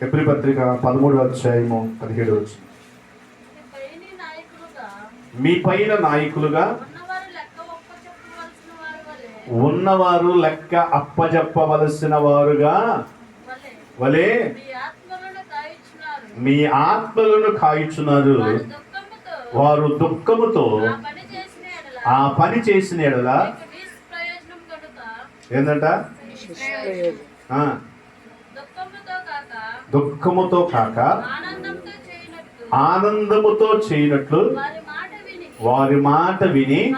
ఎబ్రి పత్రిక పదమూడు అధ్యాయము పదిహేడు వచ్చి మీ పైన నాయకులుగా ఉన్నవారు లెక్క అప్పజెప్పవలసిన వారుగా వలే మీ ఆత్మలను కాయిచున్నారు. వారు దుఃఖముతో ఆ పని చేసిన ఎడల ఏంటంట దుఃఖముతో కాక ఆనందముతో చేయనట్లు వారి మాట విని.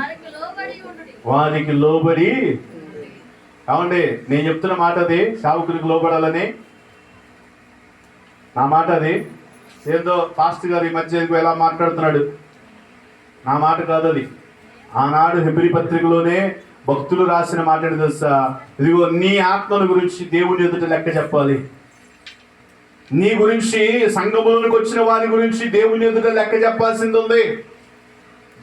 వారికి లోబడి కావండి నేను చెప్తున్న మాట అది. సావుకునికి లోబడాలని. నా మాట అది. ఏందో పాస్ట్ గారు ఈ మధ్య ఎలా మాట్లాడుతున్నాడు. నా మాట కాదు అది. ఆనాడు హెబ్రి పత్రికలోనే భక్తులు రాసిన మాట తెలుసా? ఇదిగో నీ ఆత్మల గురించి దేవుని ఎదుట లెక్క చెప్పాలి. నీ గురించి సంఘములకు వచ్చిన వారి గురించి దేవుని ఎదుట లెక్క చెప్పాల్సింది ఉంది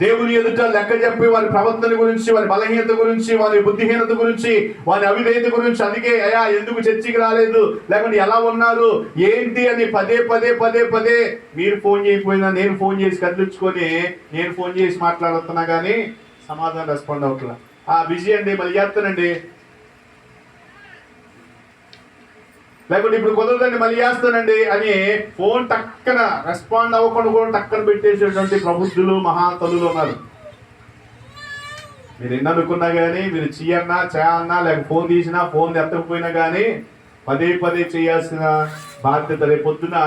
దేవుని ఎదుట లెక్క చెప్పి వారి ప్రవర్తన గురించి వారి బలహీనత గురించి వారి బుద్ధిహీనత గురించి వారి అవిధేయత గురించి అందుకే అయా ఎందుకు చర్చికి రాలేదు? లేకుంటే ఎలా ఉన్నారు? ఏంటి అని పదే పదే పదే పదే మీరు ఫోన్ చేయకపోయినా నేను ఫోన్ చేసి కదిలించుకొని నేను ఫోన్ చేసి మాట్లాడుతున్నా కానీ సమాధానం రెస్పాండ్ అవట్లా. ఆ బిజీ అండి మళ్ళీ చేస్తానండి. లేకుంటే ఇప్పుడు కుదరదండి మళ్ళీ చేస్తానండి అని ఫోన్ టక్కన రెస్పాండ్ అవ్వకుండా కూడా టక్కన పెట్టేసేటువంటి ప్రబుద్ధులు మహాతలులు ఉన్నారు. మీరు ఎన్ని అనుకున్నా కానీ మీరు చెయ్యన్నా చేయన్నా లేక ఫోన్ తీసినా ఫోన్ ఎత్తకపోయినా కానీ పదే పదే చేయాల్సిన బాధ్యత రేపు పొద్దున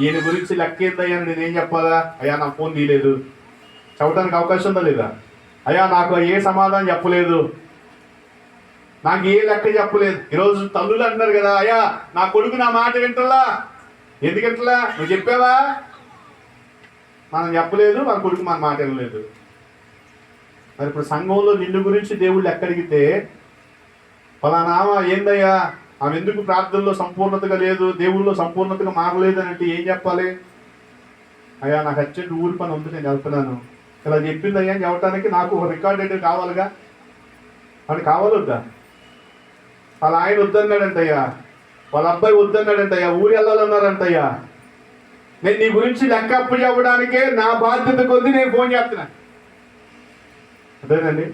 ఈయన గురించి లెక్క నేనేం చెప్పాలా? అయ్యా నా ఫోన్ తీయలేదు. చెప్పడానికి అవకాశం ఉందా లేదా? అయ్యా నాకు ఏ సమాధానం చెప్పలేదు. నాకు ఏ లెక్క చెప్పలేదు. ఈరోజు తల్లులు అంటున్నారు కదా అయ్యా నా కొడుకు నా మాట వింటలా? ఎందుకంటలా నువ్వు చెప్పావా? మనం చెప్పలేదు మన కొడుకు మన మాట వినలేదు. మరి ఇప్పుడు సంఘంలో నిన్ను గురించి దేవుళ్ళు ఎక్కడిగితే ఫలానామా ఏందయ్యా? ఆమె ఎందుకు ప్రార్థనలో సంపూర్ణతగా లేదు? దేవుళ్ళో సంపూర్ణతగా మారలేదు అని అంటే ఏం చెప్పాలి? అయ్యా నాకు అర్జెంట్ ఊరి పని ఉంది నేను వెళ్తున్నాను. ఇలా చెప్పింది అయ్యా అని చెప్పడానికి నాకు ఒక రికార్డెడ్ కావాలిగా? అది కావాలొద్దా? వాళ్ళ ఆయన వద్దన్నాడంటయ్యా. వాళ్ళ అబ్బాయి వద్దన్నాడంటయ్యా. ఊరు వెళ్ళాలన్నారంటయ్యా నేను నీ గురించి లెక్క అప్పు చెప్పడానికే నా బాధ్యత కొద్ది నేను ఫోన్ చేస్తున్నా. అదేనండి.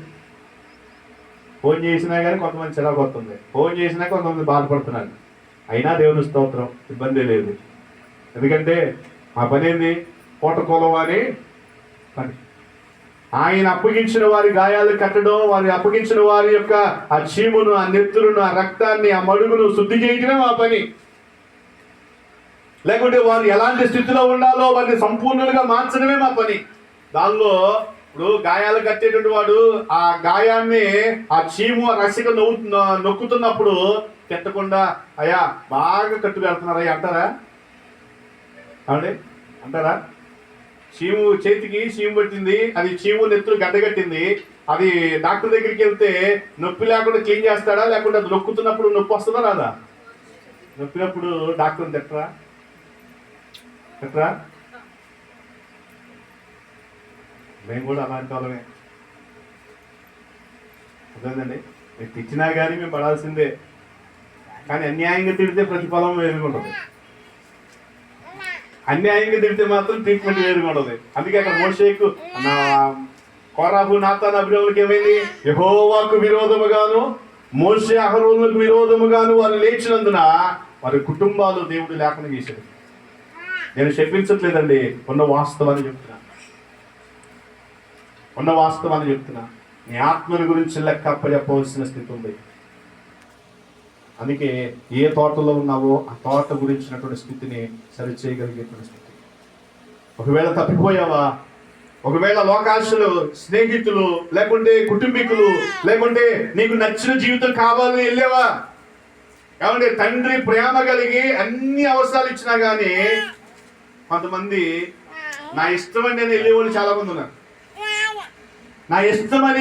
ఫోన్ చేసినా కానీ కొంతమంది చిరాకు వస్తుంది ఫోన్ చేసినా కొంతమంది బాధపడుతున్నారు. అయినా దేవుని స్తోత్రం ఇబ్బంది లేదు. ఎందుకంటే మా పని ఏంది కోట కొలవాలి పని. ఆయన అప్పగించిన వారి గాయాలు కట్టడం వారి అప్పగించిన వారి యొక్క ఆ చీమును ఆ నెత్తులను ఆ రక్తాన్ని ఆ మడుగును శుద్ధి చేయటమే మా పని. లేకుంటే వారు ఎలాంటి స్థితిలో ఉండాలో వారిని సంపూర్ణంగా మార్చడమే మా పని. దానిలో ఇప్పుడు గాయాలు కట్టేటువంటి వాడు ఆ గాయాన్ని ఆ చీము ఆ రసిక నవ్వు నొక్కుతున్నప్పుడు తిట్టకుండా అయ్యా బాగా కట్టు పెడుతున్నారు అయ్యా అంటారా అంటారా? చీము చేతికి చీము పట్టింది అది చీము నెత్తులు గడ్డగట్టింది. అది డాక్టర్ దగ్గరికి వెళ్తే నొప్పి లేకుండా క్లీన్ చేస్తాడా లేకుంటే అది నొక్కుతున్నప్పుడు నొప్పి వస్తుందా రాదా? నొప్పినప్పుడు డాక్టర్ తిట్టరా తిట్టరా మేము కూడా అలాంటి వాళ్ళమే. అదేనండి మీరు తిట్టినా కానీ మేము పడాల్సిందే. కానీ అన్యాయంగా తిడితే ప్రతిఫలం వేరుగా ఉండదు. అన్యాయంగా తిడితే మాత్రం ట్రీట్మెంట్ వేరుగా ఉండదు అందుకే అక్కడ మోషేకు నా కోరాబు నాతాన్ అభినవులకు ఏమైంది? యహోవాకు విరోధముగాను మోషే అహరోనులకు విరోధముగాను వారు లేచినందున వారి కుటుంబాలు దేవుడు లేకుండా చేశాడు నేను చెప్పించట్లేదండి ఉన్న వాస్తవాన్ని చెప్తున్నా. ఉన్న వాస్తవాన్ని చెప్తున్నా. నీ ఆత్మని గురించి లెక్క అప్పచెప్పవలసిన స్థితి ఉంది. అందుకే ఏ తోటలో ఉన్నావో ఆ తోట గురించినటువంటి స్థితిని సరిచేయగలిగేటువంటి స్థితి. ఒకవేళ తప్పిపోయావా? ఒకవేళ లోకాశలు స్నేహితులు లేకుంటే కుటుంబీకులు లేకుంటే నీకు నచ్చిన జీవితం కావాలని వెళ్ళావా? కాబట్టి తండ్రి ప్రేమ కలిగి అన్ని అవసరాలు ఇచ్చినా కానీ కొంతమంది నా ఇష్టం అని నేను వెళ్ళే వాళ్ళు చాలా మంది ఉన్నారు. నా ఇష్టమని